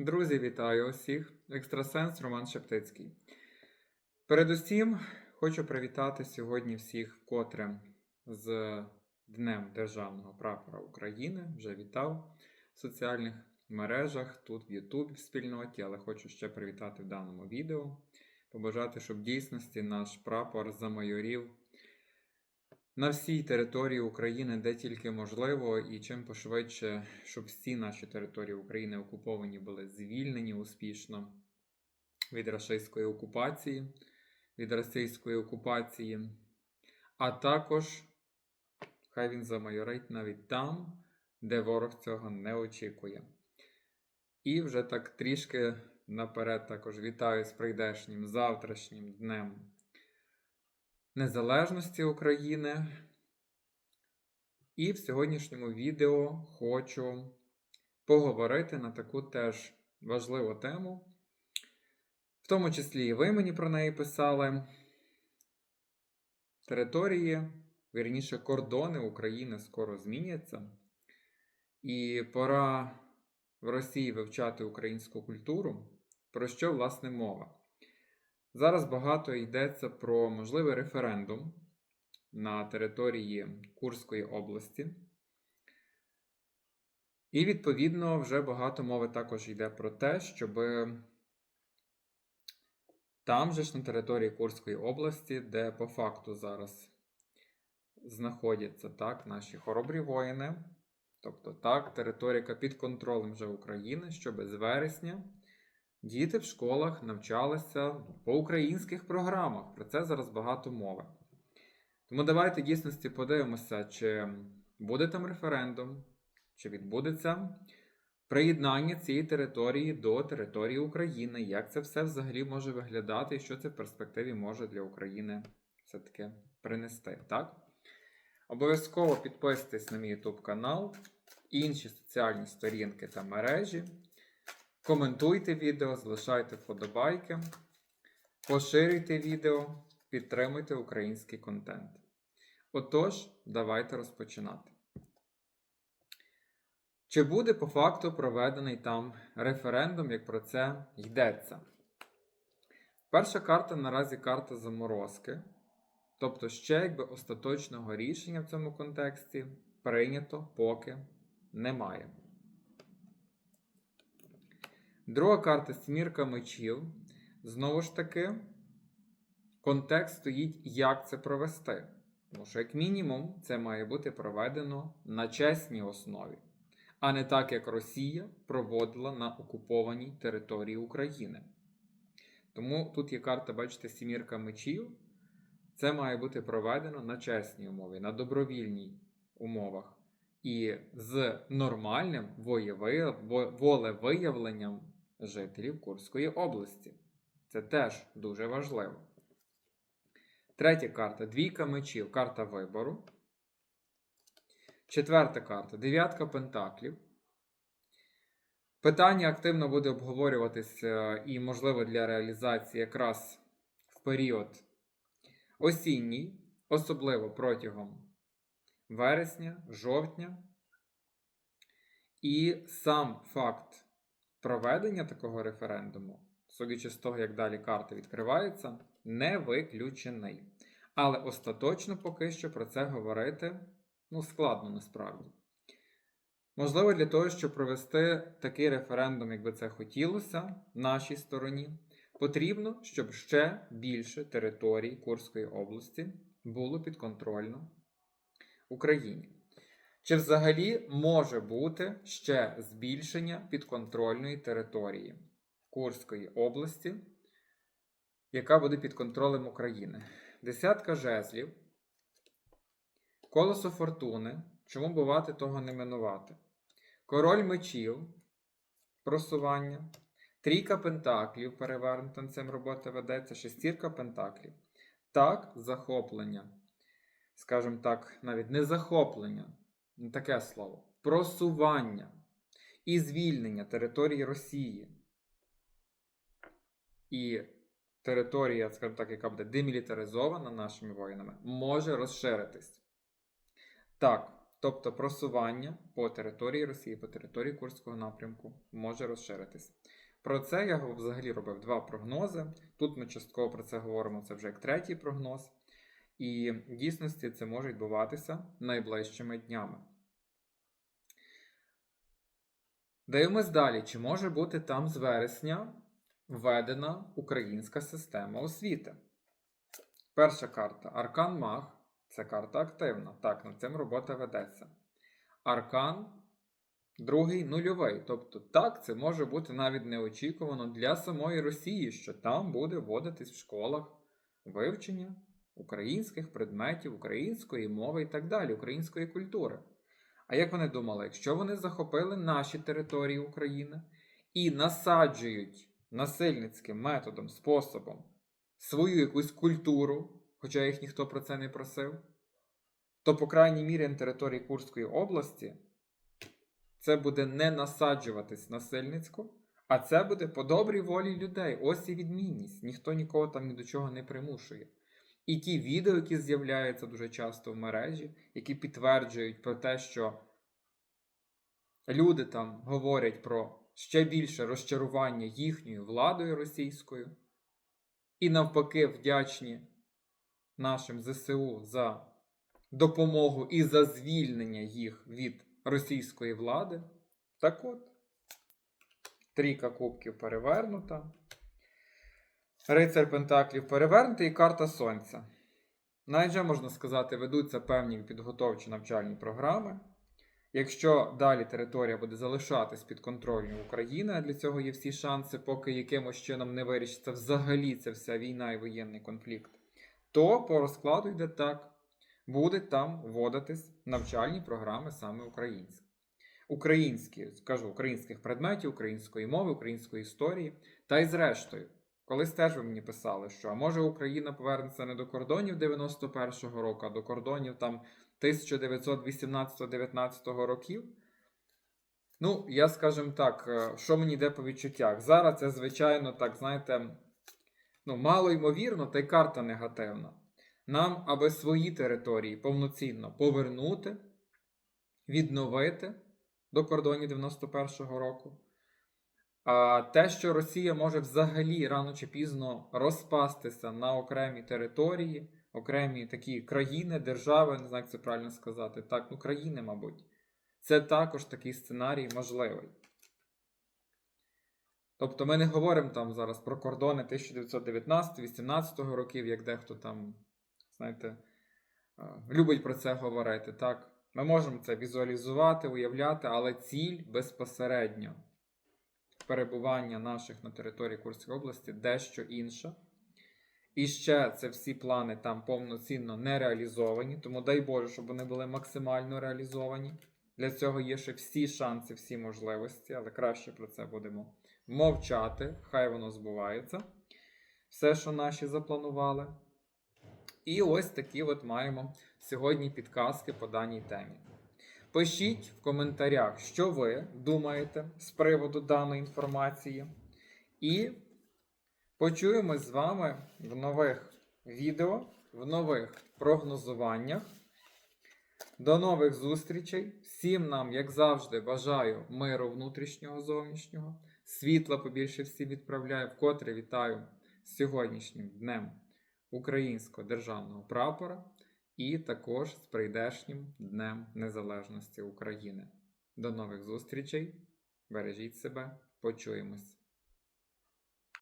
Друзі, вітаю усіх! Екстрасенс Роман Шептицький. Передусім, хочу привітати сьогодні всіх вкотре з Днем Державного прапора України. Вже вітав в соціальних мережах, тут в Ютубі в спільноті, але хочу ще привітати в даному відео. Побажати, щоб в дійсності наш прапор замайорів на всій території України, де тільки можливо, і чим пошвидше, щоб всі наші території України окуповані були звільнені успішно від рашистської окупації, від російської окупації, а також хай він замайорить навіть там, де ворог цього не очікує. І вже так трішки наперед також вітаю з прийдешнім завтрашнім днем Незалежності України. І в сьогоднішньому відео хочу поговорити на таку теж важливу тему. В тому числі і ви мені про неї писали. Території, вірніше, кордони України скоро зміняться. І пора в Росії вивчати українську культуру. Про що, власне, мова? Зараз багато йдеться про можливий референдум на території Курської області. І, відповідно, вже багато мови також йде про те, щоб там же ж на території Курської області, де по факту зараз знаходяться так, наші хоробрі воїни, тобто так, територія під контролем вже України, щоб з вересня. Діти в школах навчалися по українських програмах. Про це зараз багато мови. Тому давайте дійсності подивимося, чи буде там референдум, чи відбудеться приєднання цієї території до території України, як це все взагалі може виглядати, і що це в перспективі може для України все-таки принести. так? Обов'язково підписуйтесь на мій YouTube канал, інші соціальні сторінки та мережі. Коментуйте відео, залишайте вподобайки, поширюйте відео, підтримуйте український контент. Отож, давайте розпочинати. Чи буде по факту проведений там референдум, як про це йдеться? Перша карта наразі карта заморозки. Тобто, ще якби остаточного рішення в цьому контексті прийнято поки немає. Друга карта Сімірка мечів. Знову ж таки, контекст стоїть, як це провести. Тому що, як мінімум, це має бути проведено на чесній основі, а не так, як Росія проводила на окупованій території України. Тому тут є карта, бачите, Сімірка мечів. Це має бути проведено на чесній умові, на добровільній умовах. І з нормальним волевиявленням жителів Курської області. Це теж дуже важливо. Третя карта двійка мечів, карта вибору. Четверта карта дев'ятка пентаклів. Питання активно буде обговорюватися і, можливо, для реалізації якраз в період осінній, особливо протягом вересня, жовтня. І сам факт проведення такого референдуму, судячи з того, як далі карти відкриваються, не виключений. Але остаточно поки що про це говорити ну, складно насправді. Можливо, для того, щоб провести такий референдум, як би це хотілося, нашій стороні, потрібно, щоб ще більше територій Курської області було підконтрольно Україні. Чи взагалі може бути ще збільшення підконтрольної території Курської області, яка буде під контролем України? Десятка жезлів, колесо фортуни. Чому бувати того не минувати? Король мечів, просування, трійка пентаклів, перевернута цим робота ведеться, шестірка пентаклів. Так, захоплення. Скажімо так, навіть не захоплення таке слово просування і звільнення території Росії. І територія, скажімо так, яка буде демілітаризована нашими воїнами, може розширитись. Так, тобто просування по території Росії, по території Курського напрямку може розширитись. Про це я взагалі робив два прогнози. Тут ми частково про це говоримо, це вже як третій прогноз. І в дійсності це може відбуватися найближчими днями. Дивимось далі, чи може бути там з вересня введена українська система освіти. Перша карта Аркан Маг це карта активна. Так, над цим робота ведеться. Аркан другий нульовий. Тобто, так, це може бути навіть неочікувано для самої Росії, що там буде вводитись в школах вивчення українських предметів, української мови і так далі, української культури. А як вони думали, якщо вони захопили наші території України і насаджують насильницьким методом, способом свою якусь культуру, хоча їх ніхто про це не просив, то, по крайній мірі, на території Курської області це буде не насаджуватись насильницько, а це буде по добрій волі людей. Ось і відмінність. Ніхто нікого там ні до чого не примушує. І ті відео, які з'являються дуже часто в мережі, які підтверджують про те, що люди там говорять про ще більше розчарування їхньою владою російською, і навпаки вдячні нашим ЗСУ за допомогу і за звільнення їх від російської влади. Так от, трійка кубків перевернута. Рицар Пентаклів перевернутий і карта Сонця. Вже, можна сказати, ведуться певні підготовчі навчальні програми. Якщо далі територія буде залишатись під контролем України, а для цього є всі шанси, поки якимось чином не вирішиться взагалі ця вся війна і воєнний конфлікт, то по розкладу йде так: будуть там вводитись навчальні програми саме українські. Українські, скажу, українських предметів, української мови, української історії. Та й зрештою, колись теж ви мені писали, що а може Україна повернеться не до кордонів 91-го року, а до кордонів там 1918-19 років. Ну, я скажем так, е, що мені йде по відчуттях. Зараз це, звичайно, так, знаєте, ну, мало ймовірно, та й карта негативна. Нам, аби свої території повноцінно повернути, відновити до кордонів 91-го року. А те, що Росія може взагалі рано чи пізно розпастися на окремі території, окремі такі країни, держави, не знаю, як це правильно сказати, так, ну країни, мабуть, це також такий сценарій можливий. Тобто ми не говоримо там зараз про кордони 1919-18 років, як дехто там, знаєте, е, любить про це говорити. Так, ми можемо це візуалізувати, уявляти, але ціль безпосередньо перебування наших на території Курської області дещо інша. І ще це всі плани там повноцінно не реалізовані, тому дай Боже, щоб вони були максимально реалізовані. Для цього є ще всі шанси, всі можливості, але краще про це будемо мовчати. Хай воно збувається. Все, що наші запланували. І ось такі от маємо сьогодні підказки по даній темі. Пишіть в коментарях, що ви думаєте з приводу даної інформації. І почуємось з вами в нових відео, в нових прогнозуваннях. До нових зустрічей. Всім нам, як завжди, бажаю миру внутрішнього зовнішнього. Світла побільше всім відправляю, вкотре вітаю з сьогоднішнім днем українського державного прапора і також з прийдешнім Днем Незалежності України. До нових зустрічей. Бережіть себе, почуємось.